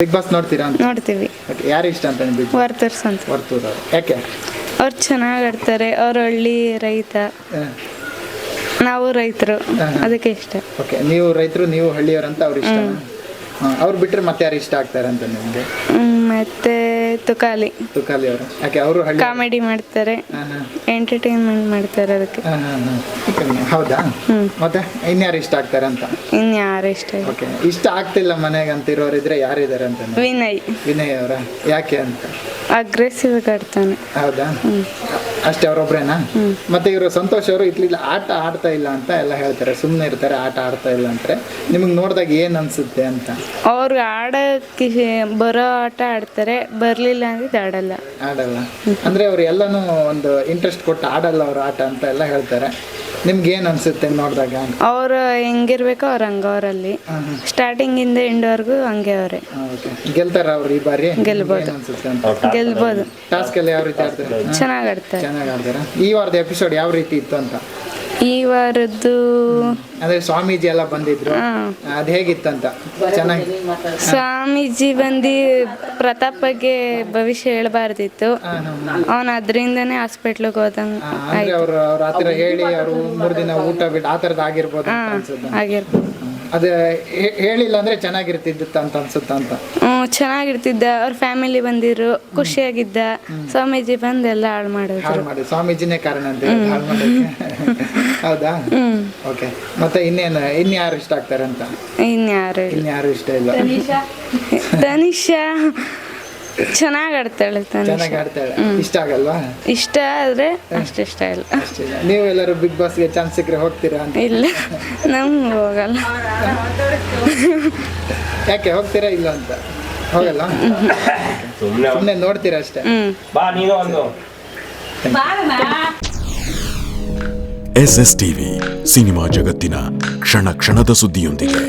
Big boss ನೋಡ್ತೀರಾ ಅಂತ? ನೋಡ್ತೀವಿ. ಯಾರು ಇಷ್ಟ ಅಂತ ಬಿಗ್ ವರ್ತರ್ಸ್ ಅಂತ. ವರ್ತೂರ್ ಅವ್ರು. ಯಾಕೆ? ಅವ್ರು ಚೆನ್ನಾಗಿ ಆಡ್ತಾರೆ ಅವ್ರ ಹಳ್ಳಿ ರೈತ. ನಾವು ರೈತರು. ಅದಕ್ಕೆ ಇಷ್ಟ. ಓಕೆ ನೀವು ರೈತರು ನೀವು ಹಳ್ಳಿಯವರಂತ ಅವ್ರು ಇಷ್ಟ ಅವ್ರು ಬಿಟ್ರೆ ಮತ್ತೆ ಯಾರು ಇಷ್ಟ ಆಗ್ತಾರೆ ಅಂತ ನಿಮಗೆ? ಮತ್ತೆ ತುಕಾಲಿ. ತುಕಾಲಿ ಅವರು. ಯಾಕೆ ಅವರು ಹಳ್ಳಿ ಕಾಮಿಡಿ ಮಾಡ್ತಾರೆ. ಹಾಂ ಹಾಂ. ಎಂಟರ್ಟೈನ್ಮೆಂಟ್ ಮಾಡ್ತಾರೆ ಅದಕ್ಕೆ. ಹಾಂ ಹಾಂ ಹಾಂ. ಹೌದಾ? ಮತ್ತೆ ಇನ್ಯಾರು ಇಷ್ಟ ಆಗ್ತಾರೆ ಅಂತ? ಇನ್ಯಾರು ಇಷ್ಟ ಇಲ್ಲ. ಓಕೆ. ಇಷ್ಟ ಆಗ್ತಿಲ್ಲ ಮನೆಗೆ ಅಂತ ಇರೋರಿದ್ರೆ ಯಾರಿದ್ದಾರೆ ಅಂತ ನೀವು? ವಿನಯ್. ವಿನಯ್ ಅವರ? ಯಾಕೆ ಅಂತ? ಅಗ್ರೆಸಿವ್ ಆಡ್ತಾನೆ. ಹೌದಾ? ಅಷ್ಟೇ ಅವರೊಬ್ರೇನಾ? ಮತ್ತೆ ಇವರು ಸಂತೋಷ್ ಅವರು ಇತ್ಲಿಲ್ಲ ಆಟ ಆಡ್ತಾ ಇಲ್ಲ ಅಂತ ಎಲ್ಲ ಹೇಳ್ತಾರೆ ಸುಮ್ಮನೆ ಇರ್ತಾರೆ ಆಟ ಆಡ್ತಾ ಇಲ್ಲ ಅಂತಾರೆ ನಿಮಗೆ ನೋಡಿದಾಗ ಏನ್ ಅನ್ಸುತ್ತೆ ಅಂತ? ಅವ್ರು ಆಡಕ್ಕೆ ಬರೋ ಆಟ ಆಡ್ತಾರೆ ಬರ್ಲಿಲ್ಲ ಅಂದ್ರೆ ಆಡಲ್ಲ. ಆಡಲ್ಲ. ಅಂದ್ರೆ ಅವ್ರು ಎಲ್ಲಾನು ಒಂದು ಇಂಟ್ರೆಸ್ಟ್ ಕೊಟ್ಟು ಆಡಲ್ಲ ಅವ್ರ ಆಟ ಅಂತ ಎಲ್ಲ ಹೇಳ್ತಾರೆ. ನಿಮ್ಗೆ ಏನು ಅನ್ಸುತ್ತೆ ನೋಡಿದಾಗ? ಅವ್ರು ಹೆಂಗಿರ್ಬೇಕೋ ಅವ್ರು ಹಂಗ ಅವರಲ್ಲಿ. ಸ್ಟಾರ್ಟಿಂಗ್ ಇಂದ ಎಂಡ್ವರೆಗೂ ಹಂಗೆ ಅವ್ರೆ. ಗೆಲ್ತಾರ ಅವ್ರು ಈ ಬಾರಿ? ಗೆಲ್ಬೋದು. ಅಂತ? ಗೆಲ್ಬೋದು. ಟಾಸ್ಕ್ ಎಲ್ಲ ಯಾವ ರೀತಿ ಆಡ್ತಾರೆ? ಚೆನ್ನಾಗಿ ಆಡ್ತಾರೆ. ಚೆನ್ನಾಗಿ ಆಡ್ತಾರೆ? ಈ ವಾರದ ಎಪಿಸೋಡ್ ಯಾವ ರೀತಿ ಇತ್ತು ಅಂತ? ಈ ವಾರದ್ದು ಅಂದ್ರೆ ಸ್ವಾಮೀಜಿ ಎಲ್ಲ ಬಂದಿದ್ರು. ಅದ ಅದ್ ಹೇಗಿತ್ತಂತ? ಚೆನ್ನಾಗಿ ಸ್ವಾಮೀಜಿ ಬಂದು ಪ್ರತಾಪಗೆ ಭವಿಷ್ಯ ಹೇಳಬಾರ್ದಿತ್ತು. ಅವನ ಅದ್ರಿಂದಾನೆ ಹಾಸ್ಪಿಟ್ಲಿಗೆ ಹೋದಂಗ ಅಂದ್ರೆ ಅವ್ರು ಅವ್ರ ಆತರ ಹೇಳಿ ಅವ್ರು ಮೂರ್ ದಿನ ಊಟ ಬಿಟ್ಟು ಆ ತರದ್ ಆಗಿರ್ಬೋದು ಅಂತ ಅನ್ಸುತ್ತೆ. ಆಗಿರ್ಬೋದು. ಅದ ಹೇಳಿಲ್ಲ ಅಂದ್ರೆ ಚೆನ್ನಾಗಿರ್ತಿದ್ದಿತ್ತ ಅಂತ ಅನ್ಸುತ್ತ ಅಂತ? ಹ್ಞೂ ಚೆನ್ನಾಗಿರ್ತಿದ್ದ. ಅವ್ರ ಫ್ಯಾಮಿಲಿ ಬಂದಿರು ಖುಷಿಯಾಗಿದ್ದ. ಸ್ವಾಮೀಜಿ ಬಂದು ಎಲ್ಲ ಹಾಳು ಮಾಡಿದ್ರು. ಹಾಳು ಮಾಡಿ ಸ್ವಾಮೀಜಿನೇ ಕಾರಣ ಅಂತ ಹೇಳಿ ಹಾಳು ಮಾಡೋಕೆ. ಹೌದಾ? ಓಕೆ. ಮತ್ತೆ ಇನ್ನೇನು ಇನ್ಯಾರು ಇಷ್ಟ ಆಗ್ತಾರೆ ಅಂತ? ಇನ್ಯಾರು ಇಲ್ಲ. ಇನ್ಯಾರು ಇಷ್ಟ ಇಲ್ಲ? ತನಿಷಾ. ಚೆನ್ನಾಗಿ ಆಡ್ತಾಳೆ ಚೆನ್ನಾಗಿ ತನಿಷಾ ಆಡ್ತಾಳೆ ಇಷ್ಟ ಆಗಲ್ವಾ? ಇಷ್ಟ ಆದ್ರೆ ಅಷ್ಟು ಇಷ್ಟ ಇಲ್ಲ. ಅಷ್ಟೇ ಇಲ್ಲ. ನೀವು ಎಲ್ಲರೂ ಬಿಗ್ ಬಾಸ್ಗೆ ಚಾನ್ಸ್ ಸಿಕ್ಕರೆ ಹೋಗ್ತೀರಾ ಅಂತ. ಇಲ್ಲ. ನಮ್ಗೆ ಹೋಗಲ್ಲ. ಯಾಕೆ ಹೋಗ್ತೀರಾ ಇಲ್ಲ ಅಂತ? ಹೋಗಲ್ಲ ಸುಮ್ಮನೆ ಸುಮ್ಮನೆ ನೋಡ್ತೀರಾ ಅಷ್ಟೇ? ಬಾ ನೀನು ಒಂದು. ಎಸ್ ಎಸ್ ಟಿವಿ ಸಿನಿಮಾ ಜಗತ್ತಿನ ಕ್ಷಣ ಕ್ಷಣದ ಸುದ್ದಿಯೊಂದಿಗೆ.